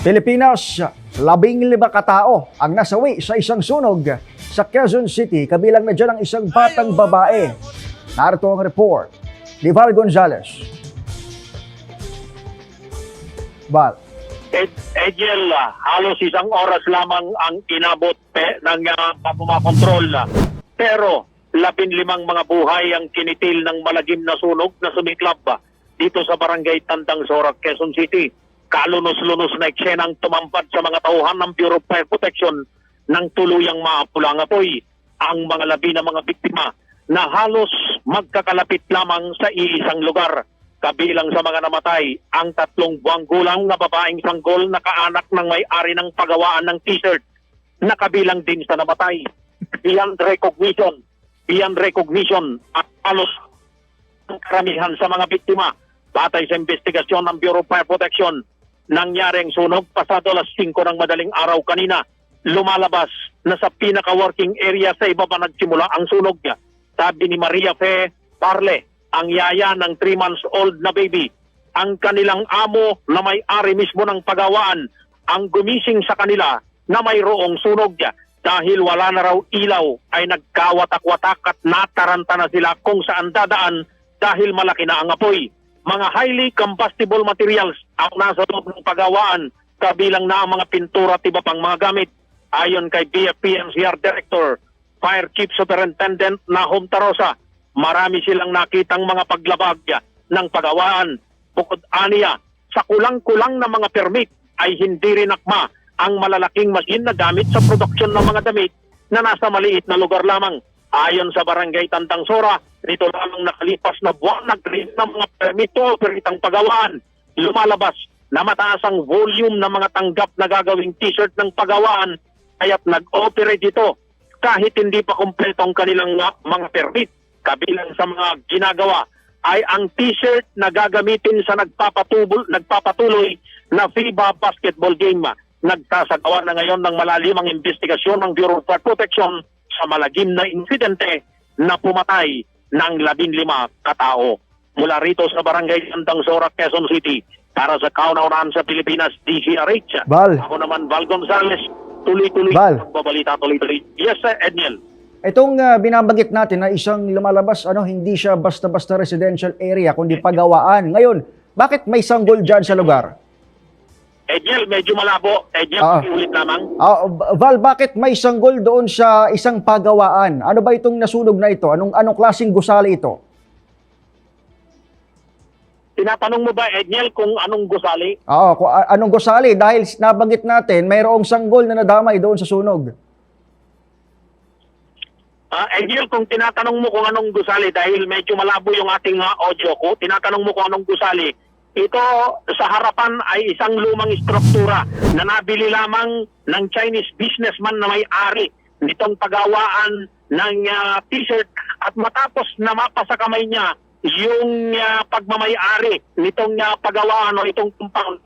Pilipinas, labing lima katao ang nasawi sa isang sunog sa Quezon City. Kabilang na dyan ang isang batang babae. Narito ang report ni Val Gonzalez. Val. Ed, Edgel, ah, halos isang oras lamang ang inabot pe, ng uh, pumakontrol. Pero, labing limang mga buhay ang kinitil ng malagim na sunog na sumiklab ah, dito sa barangay Tandang Sorak, Quezon City. Kalunos-lunos na eksenang tumampad sa mga tauhan ng Bureau of Fire Protection ng tuluyang maapulang apoy ang mga labi ng mga biktima na halos magkakalapit lamang sa iisang lugar. Kabilang sa mga namatay, ang tatlong buwang gulang na babaeng sanggol na kaanak ng may-ari ng pagawaan ng t-shirt na kabilang din sa namatay. Beyond recognition, beyond recognition at halos ang karamihan sa mga biktima. Batay sa investigasyon ng Bureau of Fire Protection, nangyaring sunog pasado alas 5 ng madaling araw kanina. Lumalabas na sa pinaka-working area sa ibaba nagsimula ang sunog niya. Sabi ni Maria Fe Parle, ang yaya ng 3 months old na baby, ang kanilang amo na may-ari mismo ng pagawaan, ang gumising sa kanila na mayroong sunog niya. Dahil wala na raw ilaw ay nagkawatak-watak at nataranta na sila kung saan dadaan dahil malaki na ang apoy. Mga highly combustible materials ang nasa loob ng pagawaan kabilang na ang mga pintura at iba pang mga gamit. Ayon kay BFP NCR Director, Fire Chief Superintendent Nahum Tarosa, marami silang nakitang mga paglabag ng pagawaan. Bukod aniya, sa kulang-kulang na mga permit ay hindi rin akma ang malalaking machine na gamit sa produksyon ng mga damit na nasa maliit na lugar lamang. Ayon sa barangay Tandang Sora, nito lamang nakalipas na buwan nag-release ng mga permit to operate ang pagawaan. Lumalabas na mataas ang volume ng mga tanggap na gagawing t-shirt ng pagawaan kaya't nag-operate ito kahit hindi pa kumpleto ang kanilang mga permit. Kabilang sa mga ginagawa ay ang t-shirt na gagamitin sa nagpapatuloy, nagpapatuloy na FIBA basketball game. Nagsasagawa na ngayon ng malalimang investigasyon ng Bureau of Protection sa malagim na insidente na pumatay ng labing lima katao. Mula rito sa barangay Santang Sora, Quezon City, para sa kaunauran sa Pilipinas, DCRH. Val. Ako naman, Val Gonzales, tuloy-tuloy Val. babalita tuloy-tuloy. Yes, sir, Edniel. Itong uh, binabanggit natin na isang lumalabas, ano, hindi siya basta-basta residential area, kundi pagawaan. Ngayon, bakit may sanggol dyan sa lugar? Edniel, medyo malabo. Edniel, Ah. ulit lamang. Ah, Val, bakit may sanggol doon sa isang pagawaan? Ano ba itong nasunog na ito? Anong anong klaseng gusali ito? Tinatanong mo ba, Edniel, kung anong gusali? Oo, kung anong gusali dahil nabanggit natin mayroong sanggol na nadamay doon sa sunog. Ah, Edniel, kung tinatanong mo kung anong gusali, dahil medyo malabo yung ating ah, audio ko, tinatanong mo kung anong gusali, ito sa harapan ay isang lumang struktura na nabili lamang ng Chinese businessman na may-ari nitong pagawaan ng ah, t-shirt at matapos na mapasa kamay niya yung ah, pagmamay-ari nitong ah, pagawaan o itong compound